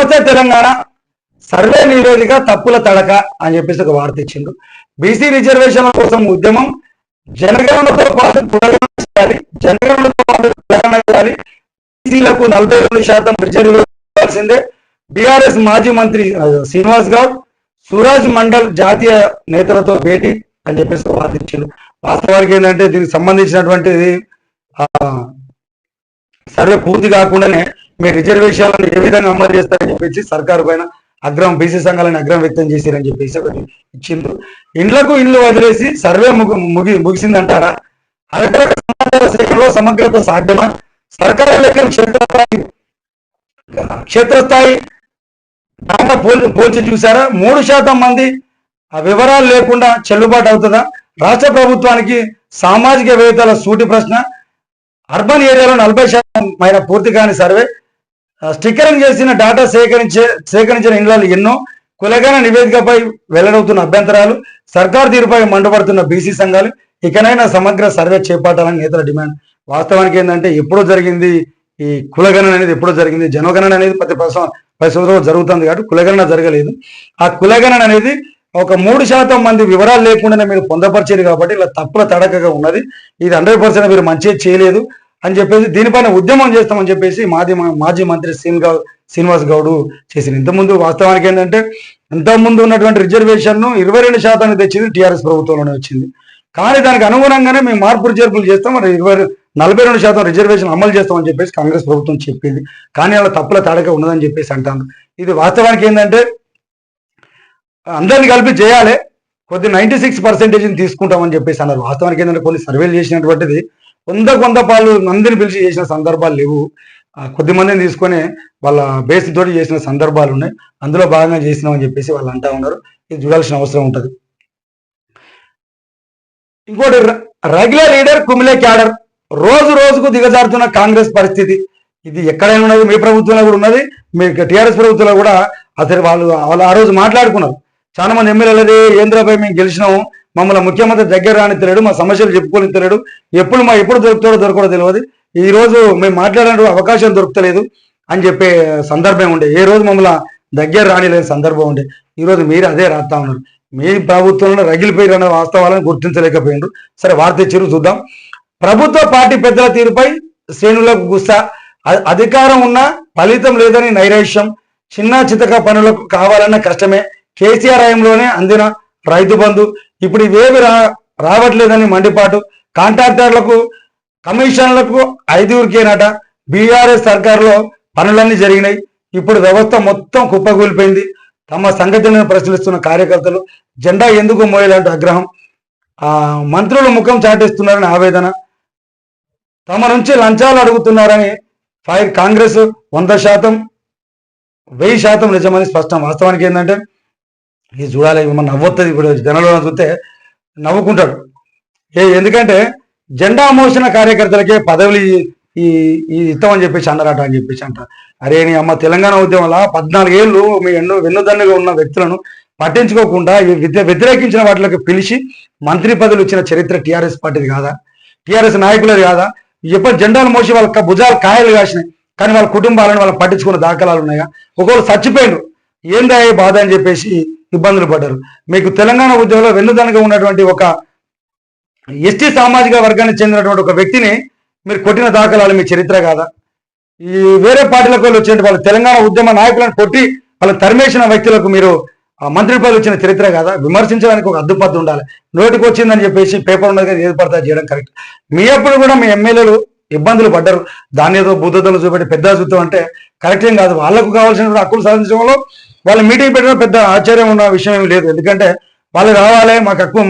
ఆత్మహత్య తెలంగాణ సర్వే నివేదిక తప్పుల తడక అని చెప్పేసి ఒక వార్త ఇచ్చిండు బీసీ రిజర్వేషన్ల కోసం ఉద్యమం జనగణనతో పాటు కులగణన చేయాలి జనగణనతో పాటు కులగణన చేయాలి బీసీలకు నలభై రెండు శాతం రిజర్వేషన్సిందే బీఆర్ఎస్ మాజీ మంత్రి శ్రీనివాస్ గౌడ్ సురాజ్ మండల్ జాతీయ నేతలతో భేటీ అని చెప్పేసి ఒక వార్త ఇచ్చిండు వాస్తవానికి ఏంటంటే దీనికి సంబంధించినటువంటిది ఆ, సర్వే పూర్తి కాకుండానే మీ రిజర్వేషన్లను ఏ విధంగా అమలు చేస్తారని చెప్పేసి సర్కారు పైన అగ్రం బీసీ సంఘాలను అగ్రం వ్యక్తం చేశారని చెప్పేసి ఒకటి ఇచ్చిండ్రు. ఇండ్లకు ఇండ్లు వదిలేసి సర్వే ముగి ముగి ముగిసిందంటారా? అధికారిక సమాచార సేకరణలో సమగ్రత సాధ్యమా? సర్కారు లెక్కలు క్షేత్రస్థాయి క్షేత్రస్థాయి పోల్చి పోల్చి చూసారా మూడు శాతం మంది ఆ వివరాలు లేకుండా చెల్లుబాటు అవుతుందా? రాష్ట్ర ప్రభుత్వానికి సామాజిక వేత్తల సూటి ప్రశ్న. అర్బన్ ఏరియాలో నలభై శాతం పైన పూర్తి కాని సర్వే. స్టిక్కరింగ్ చేసిన డేటా సేకరించే సేకరించిన ఇండ్లాలు ఎన్నో కులగాన నివేదికపై వెల్లడవుతున్న అభ్యంతరాలు సర్కార్ తీరుపై మండపడుతున్న బీసీ సంఘాలు ఇకనైనా సమగ్ర సర్వే చేపట్టాలని నేతల డిమాండ్. వాస్తవానికి ఏంటంటే ఎప్పుడో జరిగింది ఈ కులగణన అనేది ఎప్పుడో జరిగింది జనగణన అనేది ప్రతి పది సం- పది సంవత్సరాలు జరుగుతుంది కాబట్టి కులగణన జరగలేదు. ఆ కులగణన అనేది ఒక మూడు శాతం మంది వివరాలు లేకుండానే మీరు పొందపరిచేది కాబట్టి ఇలా తప్పుల తడకగా ఉన్నది. ఇది హండ్రెడ్ పర్సెంట్ మీరు మంచిగా చేయలేదు. అని చెప్పేసి దీనిపైన ఉద్యమం చేస్తామని చెప్పేసి మాజీ మాజీ మంత్రి శ్రీన్ గౌ శ్రీనివాస్ గౌడ్ చేసిన ఇంతకుముందు వాస్తవానికి ఏంటంటే ఇంతకుముందు ఉన్నటువంటి రిజర్వేషన్ను ఇరవై రెండు శాతానికి తెచ్చింది టీఆర్ఎస్ ప్రభుత్వంలోనే వచ్చింది. కానీ దానికి అనుగుణంగానే మేము మార్పులు చేర్పులు చేస్తాం మరి ఇరవై నలభై రెండు శాతం రిజర్వేషన్ అమలు చేస్తామని చెప్పేసి కాంగ్రెస్ ప్రభుత్వం చెప్పింది. కానీ అలా తప్పుల తడక ఉన్నదని చెప్పేసి అంటాను ఇది వాస్తవానికి ఏంటంటే అందరిని కలిపి చేయాలి కొద్ది నైంటీ సిక్స్ పర్సెంటేజ్ని తీసుకుంటామని చెప్పేసి అన్నారు. వాస్తవానికి ఏంటంటే కొన్ని సర్వేలు చేసినటువంటిది కొంత కొంత పాలు అందరిని పిలిచి చేసిన సందర్భాలు లేవు. ఆ, కొద్ది మందిని తీసుకొని వాళ్ళ బేస్ తోటి చేసిన సందర్భాలు ఉన్నాయి. అందులో భాగంగా చేసినామని చెప్పేసి వాళ్ళు అంటా ఉన్నారు. ఇది చూడాల్సిన అవసరం ఉంటుంది. ఇంకోటి రెగ్యులర్ లీడర్ కుమిలే క్యాడర్ రోజు రోజుకు దిగజారుతున్న కాంగ్రెస్ పరిస్థితి. ఇది ఎక్కడైనా ఉన్నది మీ ప్రభుత్వంలో కూడా ఉన్నది మీ టీఆర్ఎస్ ప్రభుత్వంలో కూడా అసలు వాళ్ళు వాళ్ళు ఆ రోజు మాట్లాడుకున్నారు. చాలా మంది ఎమ్మెల్యేలది ఏంద్రపై మేము గెలిచినాము మమ్మల్ని ముఖ్యమంత్రి దగ్గర రాని తెలియడు మా సమస్యలు చెప్పుకోనిత్తలేడు ఎప్పుడు మా ఎప్పుడు దొరుకుతాడో దొరకడో తెలియదు ఈ రోజు మేము మాట్లాడే అవకాశం దొరుకుతలేదు అని చెప్పే సందర్భం ఉండే. ఏ రోజు మమ్మల్ని దగ్గర రానిలేని సందర్భం ఉండే. ఈ రోజు మీరు అదే రాస్తా ఉన్నారు. మీ ప్రభుత్వంలో రగిలిపోయి అనే వాస్తవాలను గుర్తించలేకపోయినారు సరే వార్త ఇచ్చిరు చూద్దాం. ప్రభుత్వ పార్టీ పెద్దల తీరుపై శ్రేణులకు గుస్స. అధికారం ఉన్నా ఫలితం లేదని నైరాశ్యం. చిన్న చితక పనులకు కావాలన్న కష్టమే. కేసీఆర్ హయాంలోనే అందిన రైతు బంధు. ఇప్పుడు ఇవేవి రా రావట్లేదని మండిపాటు. కాంట్రాక్టర్లకు కమిషన్లకు ఐదుగురికేనట. బీఆర్ఎస్ సర్కారులో పనులన్నీ జరిగినాయి. ఇప్పుడు వ్యవస్థ మొత్తం కుప్పకూలిపోయింది. తమ సంఘటనను ప్రశ్నిస్తున్న కార్యకర్తలు జెండా ఎందుకు మోయలాంటి ఆగ్రహం. మంత్రులు ముఖం చాటేస్తున్నారని ఆవేదన. తమ నుంచి లంచాలు అడుగుతున్నారని ఫైర్ కాంగ్రెస్ వంద శాతం వెయ్యి శాతం నిజమని స్పష్టం. వాస్తవానికి ఏంటంటే ఇది చూడాలి మన నవ్వుతుంది ఇప్పుడు జనంలో చూస్తే నవ్వుకుంటాడు. ఏ ఎందుకంటే జెండా మోసిన కార్యకర్తలకే పదవులు ఈ- ఈ ఇస్తామని చెప్పేసి అన్నారట అని చెప్పేసి అంట. అరే నీ అమ్మ తెలంగాణ ఉద్యమంలో పద్నాలుగేళ్ళు మీ ఎన్నో వెన్నుదన్నుగా ఉన్న వ్యక్తులను పట్టించుకోకుండా ఈ వ్యతిరేకించిన వాటిలోకి పిలిచి మంత్రి పదవులు ఇచ్చిన చరిత్ర టీఆర్ఎస్ పార్టీది కాదా? టిఆర్ఎస్ నాయకులది కాదా? ఎప్పుడు జెండాలు మోసి వాళ్ళ భుజాలు కాయలు కాసినాయి కానీ వాళ్ళ కుటుంబాలను వాళ్ళని పట్టించుకున్న దాఖలాలు ఉన్నాయా? ఒకవేళ చచ్చిపోయిండు ఏందా బాధ అని చెప్పేసి ఇబ్బందులు పడ్డారు. మీకు తెలంగాణ ఉద్యమంలో వెన్నుదనగా ఉన్నటువంటి ఒక ఎస్టీ సామాజిక వర్గానికి చెందినటువంటి ఒక వ్యక్తిని మీరు కొట్టిన దాఖలాలు మీ చరిత్ర కాదా? ఈ వేరే పార్టీలకు వాళ్ళు వచ్చిన వాళ్ళు తెలంగాణ ఉద్యమ నాయకులను కొట్టి వాళ్ళ తరిమేసిన వ్యక్తులకు మీరు మంత్రి పదవి వచ్చిన చరిత్ర కదా? విమర్శించడానికి ఒక అద్దుపద్దు ఉండాలి. నోటికి వచ్చిందని చెప్పేసి పేపర్ ఉన్నది కదా ఏర్పడతా చేయడం కరెక్ట్. మీ అప్పుడు కూడా మీ ఎమ్మెల్యేలు ఇబ్బందులు పడ్డారు. దాని ఏదో బుద్ధతలు చూపెట్టి పెద్ద చూద్దాం అంటే కరెక్ట్ ఏం కాదు. వాళ్ళకు కావాల్సిన హక్కులు సాధించడంలో వాళ్ళు మీటింగ్ పెట్టడం పెద్ద ఆశ్చర్యం ఉన్న విషయం ఏమి లేదు. ఎందుకంటే వాళ్ళు రావాలి మాకు హక్కు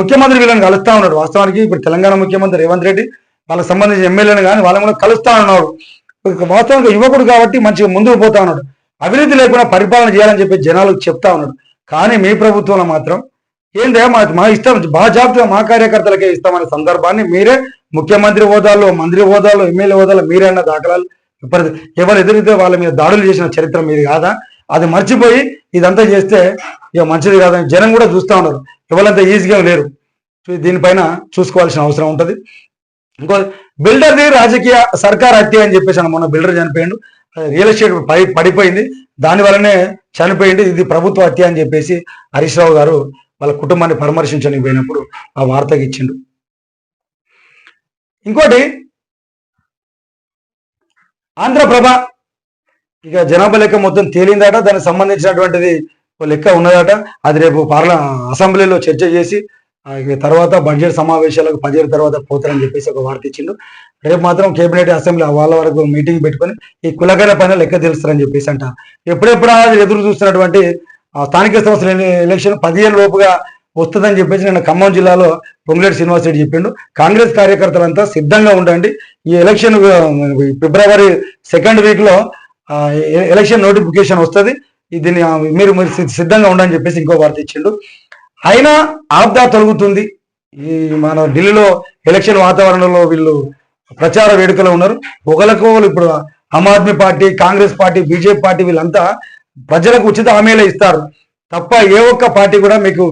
ముఖ్యమంత్రి వీళ్ళని కలుస్తా ఉన్నాడు. వాస్తవానికి ఇప్పుడు తెలంగాణ ముఖ్యమంత్రి రేవంత్ రెడ్డి వాళ్ళకి సంబంధించిన ఎమ్మెల్యేలు కానీ వాళ్ళని కూడా కలుస్తా ఉన్నాడు వాస్తవానికి యువకుడు కాబట్టి మంచిగా ముందుకు పోతా ఉన్నాడు. అవినీతి లేకుండా పరిపాలన చేయాలని చెప్పి జనాలకు చెప్తా ఉన్నాడు కానీ మీ ప్రభుత్వంలో మాత్రం ఏందే మా మా ఇష్టం బాజాబ్తా మా కార్యకర్తలకే ఇస్తామనే సందర్భాన్ని మీరే ముఖ్యమంత్రి హోదాలో మంత్రి హోదాలో ఎమ్మెల్యే హోదాలో మీరే అన్న దాఖలాలు ఎవరు ఎదురైతే వాళ్ళ మీద దాడులు చేసిన చరిత్ర మీది కాదా? అది మర్చిపోయి ఇదంతా చేస్తే ఇక మంచిది కాదని జనం కూడా చూస్తూ ఉన్నారు. ఎవరంతా ఈజీగా లేరు. దీనిపైన చూసుకోవాల్సిన అవసరం ఉంటుంది. ఇంకో బిల్డర్ది రాజకీయ సర్కార్ హత్య అని చెప్పేసి మొన్న బిల్డర్ చనిపోయిండు. రియల్ ఎస్టేట్ పై పడిపోయింది. దాని వల్లనే చనిపోయింది ఇది ప్రభుత్వ హత్య అని చెప్పేసి హరీష్ రావు గారు వాళ్ళ కుటుంబాన్ని పరామర్శించడానికి పోయినప్పుడు ఆ వార్తకి ఇచ్చిండు. ఇంకోటి ఆంధ్రప్రభ ఇక జనాభా లెక్క మొత్తం తేలిందట. దానికి సంబంధించినటువంటిది లెక్క ఉన్నదట. అది రేపు పార్ల అసెంబ్లీలో చర్చ చేసి తర్వాత బడ్జెట్ సమావేశాలకు పదిహేను తర్వాత పోతారని చెప్పేసి ఒక వార్త ఇచ్చిండు. రేపు మాత్రం కేబినెట్ అసెంబ్లీ వాళ్ళ వరకు మీటింగ్ పెట్టుకొని ఈ కులగల పైన లెక్క తెలుస్తారని చెప్పేసి అంట ఎప్పుడెప్పుడు ఎదురు చూస్తున్నటువంటి స్థానిక సంస్థల ఎలక్షన్ పదిహేను లోపుగా వస్తుందని చెప్పేసి నేను ఖమ్మం జిల్లాలో పొంగులేటి శ్రీనివాస్ రెడ్డి చెప్పిండు. కాంగ్రెస్ కార్యకర్తలంతా సిద్ధంగా ఉండండి. ఈ ఎలక్షన్ ఫిబ్రవరి సెకండ్ వీక్లో ఎలక్షన్ నోటిఫికేషన్ వస్తుంది. దీన్ని మీరు మీరు సిద్ధంగా ఉండని చెప్పేసి ఇంకో వార్త ఇచ్చిండు. అయినా ఆప్దా తొలగుతుంది. ఈ మన ఢిల్లీలో ఎలక్షన్ వాతావరణంలో వీళ్ళు ప్రచార వేడుకలో ఉన్నారు. ఒకరికి ఇప్పుడు Aam Aadmi party Congress party BJP party వీళ్ళంతా ప్రజలకు ఉచిత హామీలే ఇస్తారు. తప్ప ఏ ఒక్క పార్టీ కూడా మీకు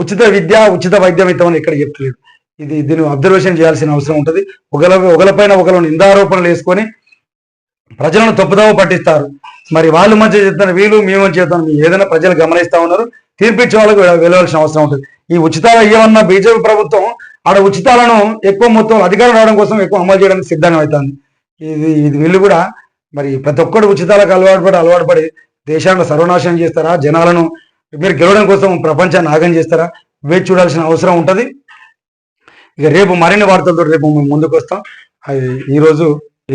ఉచిత విద్య ఉచిత వైద్యం ఇస్తామని ఇక్కడ చెప్తలేదు. ఇది దీన్ని అబ్జర్వేషన్ చేయాల్సిన అవసరం ఉంటుంది. ఒకల ఒకలపైన ఒకరు నిందారోపణలు వేసుకొని ప్రజలను తప్పుదోవ పట్టిస్తారు. మరి వాళ్ళు మంచి చెప్తారు వీళ్ళు మేము మంచి చెప్తాను ఏదైనా ప్రజలు గమనిస్తా ఉన్నారు తీర్పిచ్చే వాళ్ళకు వెళ్ళవలసిన అవసరం ఉంటుంది. ఈ ఉచితాలు ఇవ్వమన్న బీజేపీ ప్రభుత్వం ఆడ ఉచితాలను ఎక్కువ మొత్తం అధికారం రావడం కోసం ఎక్కువ అమలు చేయడానికి సిద్ధంగా అవుతుంది. ఇది ఇది వీళ్ళు కూడా మరి ప్రతి ఒక్కరు ఉచితాలకు అలవాటు పడి అలవాటు పడి దేశాన్ని సర్వనాశనం చేస్తారా? జనాలను మీరు గెలవడం కోసం ప్రపంచాన్ని ఆగం చేస్తారా? వేచి చూడాల్సిన అవసరం ఉంటుంది. ఇక రేపు మరిన్ని వార్తలతో రేపు మేము ముందుకు వస్తాం అది ఈరోజు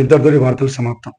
ఇంతటితో వార్తలు సమాప్తం.